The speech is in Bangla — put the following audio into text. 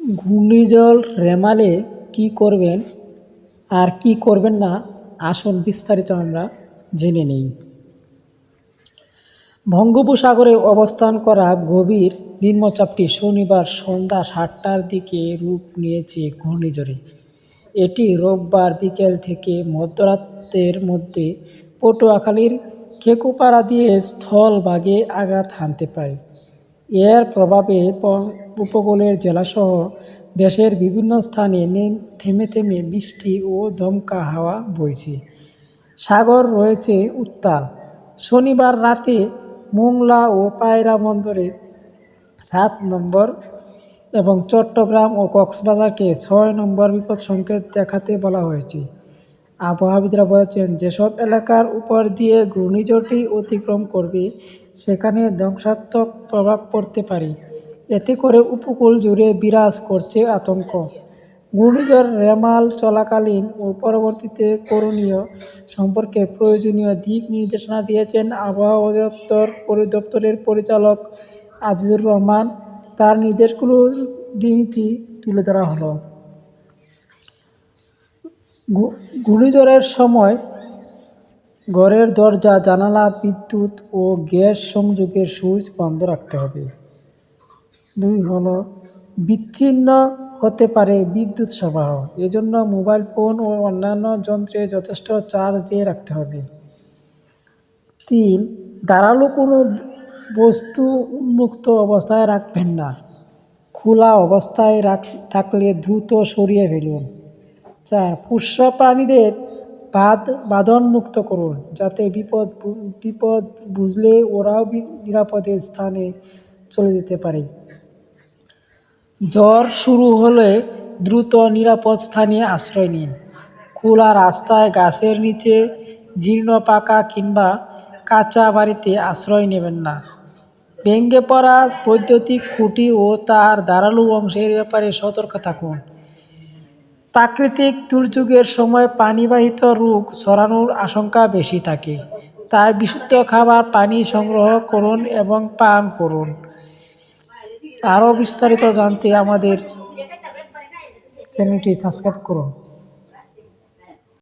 ঘূর্ণিঝড় রেমালে কী করবেন আর কী করবেন না, আসন বিস্তারিত আমরা জেনে নেই। বঙ্গোপসাগরে অবস্থান করা গভীর নিম্নচাপটি শনিবার সন্ধ্যা সাতটার দিকে রূপ নিয়েছে ঘূর্ণিঝড়ে। এটি রোববার বিকেল থেকে মধ্যরাতের মধ্যে পটুয়াখালীর খেকুপাড়া দিয়ে স্থলভাগে আঘাত হানতে পারে। এর প্রভাবে উপকূলের জেলাসহ দেশের বিভিন্ন স্থানে থেমে থেমে বৃষ্টি ও দমকা হাওয়া বইছে। সাগর রয়েছে উত্তাল। শনিবার রাতে মোংলা ও পায়রা বন্দরের সাত নম্বর এবং চট্টগ্রাম ও কক্সবাজারকে ছয় নম্বর বিপদ সংকেত দেখাতে বলা হয়েছে। আবহাওয়াবিদরা বলেছেন, যেসব এলাকার উপর দিয়ে ঘূর্ণিঝড়টি অতিক্রম করবে, সেখানে ধ্বংসাত্মক প্রভাব পড়তে পারে। এতে করে উপকূল জুড়ে বিরাজ করছে আতঙ্ক। ঘূর্ণিঝড় রেমাল চলাকালীন ও পরবর্তীতে করণীয় সম্পর্কে প্রয়োজনীয় দিক নির্দেশনা দিয়েছেন আবহাওয়া অধিদপ্তর পরিদপ্তরের পরিচালক আজিজুর রহমান। তার নির্দেশগুলোর নীতি তুলে ধরা হলো। ঘূর্ণিঝড়ের সময় ঘরের দরজা, জানালা, বিদ্যুৎ ও গ্যাস সংযোগের সুইচ বন্ধ রাখতে হবে। দুই হলো, বিচ্ছিন্ন হতে পারে বিদ্যুৎ সরবরাহ। এজন্য মোবাইল ফোন ও অন্যান্য যন্ত্রে যথেষ্ট চার্জ দিয়ে রাখতে হবে। তিন, ধারালো কোনো বস্তু উন্মুক্ত অবস্থায় রাখবেন না। খোলা অবস্থায় রাখ, থাকলে দ্রুত সরিয়ে ফেলুন। চার, পুষ্য প্রাণীদের বাদ বাঁধন মুক্ত করুন যাতে বিপদ বিপদ বুঝলে ওরাও নিরাপদে স্থানে চলে যেতে পারে। জ্বর শুরু হলে দ্রুত নিরাপদ স্থানে আশ্রয় নিন। খোলা রাস্তায় গাছের নিচে, জীর্ণ পাকা কিংবা কাঁচা বাড়িতে আশ্রয় নেবেন না। ভেঙে পড়া বৈদ্যুতিক খুঁটি ও তার ধারালো অংশের ব্যাপারে সতর্ক থাকুন। প্রাকৃতিক দুর্যোগের সময় পানিবাহিত রোগ ছড়ানোর আশঙ্কা বেশি থাকে। তাই বিশুদ্ধ খাবার, পানি সংগ্রহ করুন এবং পান করুন। আরও বিস্তারিত জানতে আমাদের চ্যানেলটি সাবস্ক্রাইব করুন।